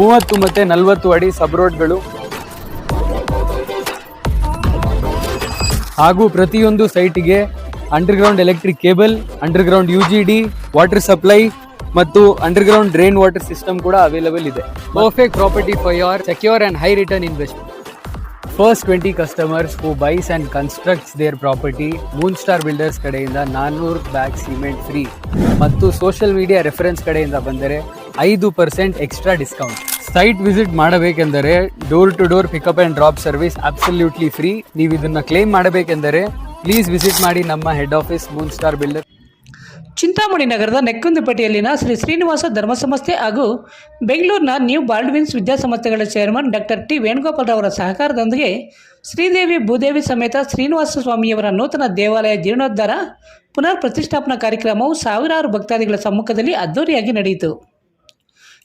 ಮೂವತ್ತು ಮತ್ತೆ ನಲವತ್ತು ಅಡಿ ಸಬ್ ರೋಡ್ಗಳು ಹಾಗೂ ಪ್ರತಿಯೊಂದು ಸೈಟಿಗೆ underground electric cable, underground U G D water supply ಮತ್ತು ಅಂಡರ್ಗ್ರೌಂಡ್ ಡ್ರೈನ್ ವಾಟರ್ ಸಿಸ್ಟಮ್ ಕೂಡ ಅವೈಲಬಲ್ ಇದೆ. Perfect property for your secure and high return investment first twenty customers who buys and constructs their property moon star builders ಕಡೆಯಿಂದ ನಾನ್ನೂರು bag cement free ಮತ್ತು social media reference ಕಡೆಯಿಂದ ಬಂದರೆ ಐದು percent extra discount site visit ಮಾಡಬೇಕೆಂದರೆ door to door pickup and drop service absolutely free. ನೀವು ಇದನ್ನು claim ಮಾಡಬೇಕೆಂದರೆ ಪ್ಲೀಸ್ ವಿಸಿಟ್ ಮಾಡಿ ನಮ್ಮ head office moon star builder. Chintamani ನಗರದ ನೆಕ್ಕುಂದಿಪೇಟೆಯಲ್ಲಿನ ಶ್ರೀ ಶ್ರೀನಿವಾಸ ಧರ್ಮ ಸಂಸ್ಥೆ ಹಾಗೂ ಬೆಂಗಳೂರಿನ ನ್ಯೂ ಬಾಲ್ಡ್ವಿನ್ಸ್ ವಿದ್ಯಾಸಂಸ್ಥೆಗಳ ಚೇರ್ಮನ್ ಡಾಕ್ಟರ್ ಟಿ ವೇಣುಗೋಪಾಲ್ ಅವರ ಸಹಕಾರದೊಂದಿಗೆ ಶ್ರೀದೇವಿ ಭೂದೇವಿ ಸಮೇತ ಶ್ರೀನಿವಾಸ ಸ್ವಾಮಿಯವರ ನೂತನ ದೇವಾಲಯ ಜೀರ್ಣೋದ್ಧಾರ ಪುನರ್ ಪ್ರತಿಷ್ಠಾಪನಾ ಕಾರ್ಯಕ್ರಮವು ಸಾವಿರಾರು ಭಕ್ತಾದಿಗಳ ಸಮ್ಮುಖದಲ್ಲಿ ಅದ್ದೂರಿಯಾಗಿ ನಡೆಯಿತು.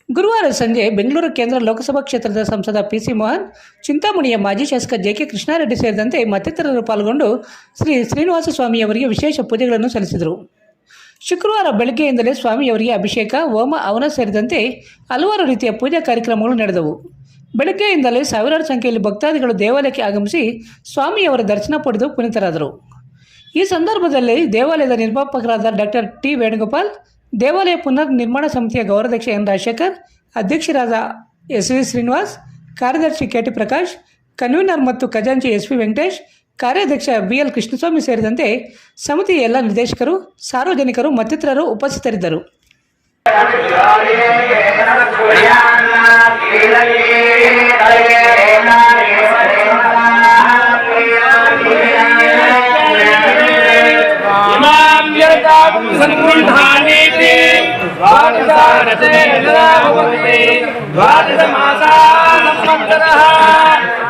ಗುರುವಾರ ಸಂಜೆ ಬೆಂಗಳೂರು ಕೇಂದ್ರ ಲೋಕಸಭಾ ಕ್ಷೇತ್ರದ ಸಂಸದ ಪಿ ಸಿ ಮೋಹನ್, ಚಿಂತಾಮಣಿಯ ಮಾಜಿ ಶಾಸಕ ಜೆ ಕೆ ಕೃಷ್ಣಾರೆಡ್ಡಿ ಸೇರಿದಂತೆ ಮತ್ತಿತರರು ಪಾಲ್ಗೊಂಡು ಶ್ರೀ ಶ್ರೀನಿವಾಸ ಸ್ವಾಮಿಯವರಿಗೆ ವಿಶೇಷ ಪೂಜೆಗಳನ್ನು ಸಲ್ಲಿಸಿದರು. ಶುಕ್ರವಾರ ಬೆಳಗ್ಗೆಯಿಂದಲೇ ಸ್ವಾಮಿಯವರಿಗೆ ಅಭಿಷೇಕ, ಹೋಮ, ಅವನ ಸೇರಿದಂತೆ ಹಲವಾರು ರೀತಿಯ ಪೂಜಾ ಕಾರ್ಯಕ್ರಮಗಳು ನಡೆದವು. ಬೆಳಗ್ಗೆಯಿಂದಲೇ ಸಾವಿರಾರು ಸಂಖ್ಯೆಯಲ್ಲಿ ಭಕ್ತಾದಿಗಳು ದೇವಾಲಯಕ್ಕೆ ಆಗಮಿಸಿ ಸ್ವಾಮಿಯವರ ದರ್ಶನ ಪಡೆದು ಪುನೀತರಾದರು. ಈ ಸಂದರ್ಭದಲ್ಲಿ ದೇವಾಲಯದ ನಿರ್ಮಾಪಕರಾದ ಡಾಕ್ಟರ್ ಟಿ ವೇಣುಗೋಪಾಲ್ ದೇವಾಲಯ ಪುನರ್ ನಿರ್ಮಾಣ ಸಮಿತಿಯ ಗೌರವಾಧ್ಯಕ್ಷ ಎನ್ ರಾಜಶೇಖರ್ ಅಧ್ಯಕ್ಷರಾದ ಎಸ್ ವಿ ಶ್ರೀನಿವಾಸ್ ಕಾರ್ಯದರ್ಶಿ ಕೆ ಟಿ ಪ್ರಕಾಶ್ ಕನ್ವೀನರ್ ಮತ್ತು ಖಜಾಂಚಿ ಎಸ್ ಪಿ ವೆಂಕಟೇಶ್ ಕಾರ್ಯಾಧ್ಯಕ್ಷ ಬಿ ಎಲ್ ಕೃಷ್ಣಸ್ವಾಮಿ ಸೇರಿದಂತೆ ಸಮಿತಿಯ ಎಲ್ಲ ನಿರ್ದೇಶಕರು ಸಾರ್ವಜನಿಕರು ಮತ್ತಿತರರು ಉಪಸ್ಥಿತರಿದ್ದರು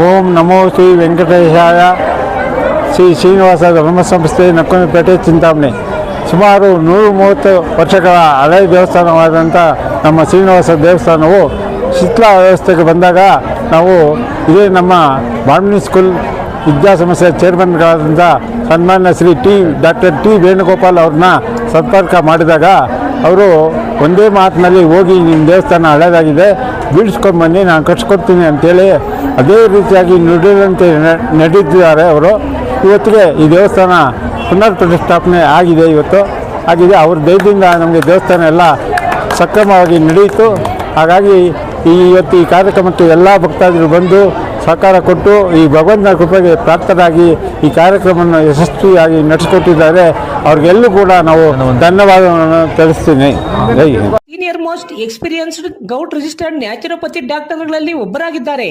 ಓಂ ನಮೋ ಶ್ರೀ ವೆಂಕಟೇಶಾಯ ಶ್ರೀ ಶ್ರೀನಿವಾಸ ಧರ್ಮಸಂಸ್ಥೆ ನಕ್ಕೊಂಡಪೇಟೆ ಚಿಂತಾಮಣಿ. ಸುಮಾರು ನೂರು ಮೂವತ್ತು ವರ್ಷಗಳ ಹಳೆಯ ದೇವಸ್ಥಾನವಾದಂಥ ನಮ್ಮ ಶ್ರೀನಿವಾಸ ದೇವಸ್ಥಾನವು ಶಿಥಿಲ ವ್ಯವಸ್ಥೆಗೆ ಬಂದಾಗ ನಾವು ಇದೇ ನಮ್ಮ ಬಾಮಿನಿ ಸ್ಕೂಲ್ ವಿದ್ಯಾಸಂಸ್ಥೆ ಚೇರ್ಮನ್ಗಳಾದಂಥ ಸನ್ಮಾನ್ಯ Shri T, doctor T Venugopal ಅವ್ರನ್ನ ಸಂಪರ್ಕ ಮಾಡಿದಾಗ ಅವರು ಒಂದೇ ಮಾತಿನಲ್ಲಿ ಹೋಗಿ ನಿಮ್ಮ ದೇವಸ್ಥಾನ ಹಳೇದಾಗಿದೆ ಬೀಳಿಸ್ಕೊಂಡ್ಬನ್ನಿ ನಾನು ಕಟ್ಸ್ಕೊಡ್ತೀನಿ ಅಂತೇಳಿ ಅದೇ ರೀತಿಯಾಗಿ ನುಡಿದಂತೆ ನಡೆದಿದ್ದಾರೆ ಅವರು. ಇವತ್ತಿಗೆ ಈ ದೇವಸ್ಥಾನ ಪುನರ್ ಪ್ರತಿಷ್ಠಾಪನೆ ಆಗಿದೆ ಇವತ್ತು. ಆಗಿದೆ ಅವ್ರ ದಯದಿಂದ ನಮಗೆ ದೇವಸ್ಥಾನ ಎಲ್ಲ ಸಕ್ರಮವಾಗಿ ನಡೆಯಿತು. ಹಾಗಾಗಿ ಈ ಇವತ್ತು ಈ ಕಾರ್ಯಕ್ರಮಕ್ಕೆ ಎಲ್ಲ ಭಕ್ತಾದಿಗಳು ಬಂದು ಸಹಕಾರ ಕೊಟ್ಟು ಈ ಭಗವಂತನ ಕೃಪೆಗೆ ಪ್ರಾಪ್ತರಾಗಿ ಈ ಕಾರ್ಯಕ್ರಮವನ್ನು ಯಶಸ್ವಿಯಾಗಿ ನಡೆಸಿಕೊಟ್ಟಿದ್ದಾರೆ. ಅವ್ರಿಗೆಲ್ಲೂ ಕೂಡ ನಾವು ಧನ್ಯವಾದವನ್ನು ತಿಳಿಸ್ತೀನಿ. Senior most experienced govt registered naturopathy ಡಾಕ್ಟರ್ಗಳಲ್ಲಿ ಒಬ್ಬರಾಗಿದ್ದಾರೆ.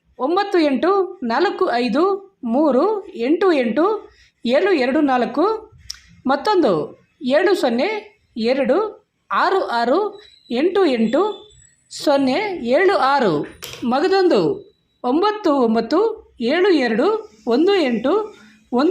ಒಂಬತ್ತು ಎಂಟು ನಾಲ್ಕು ಐದು ಮೂರು ಎಂಟು ಎಂಟು ಏಳು ಎರಡು ನಾಲ್ಕು. ಮತ್ತೊಂದು ಏಳು ಸೊನ್ನೆ ಎರಡು ಆರು ಆರು ಎಂಟು ಎಂಟು ಸೊನ್ನೆ ಏಳು ಆರು. ಮಗದೊಂದು ಒಂಬತ್ತು ಒಂಬತ್ತು ಏಳು ಎರಡು ಒಂದು ಎಂಟು ಒಂದು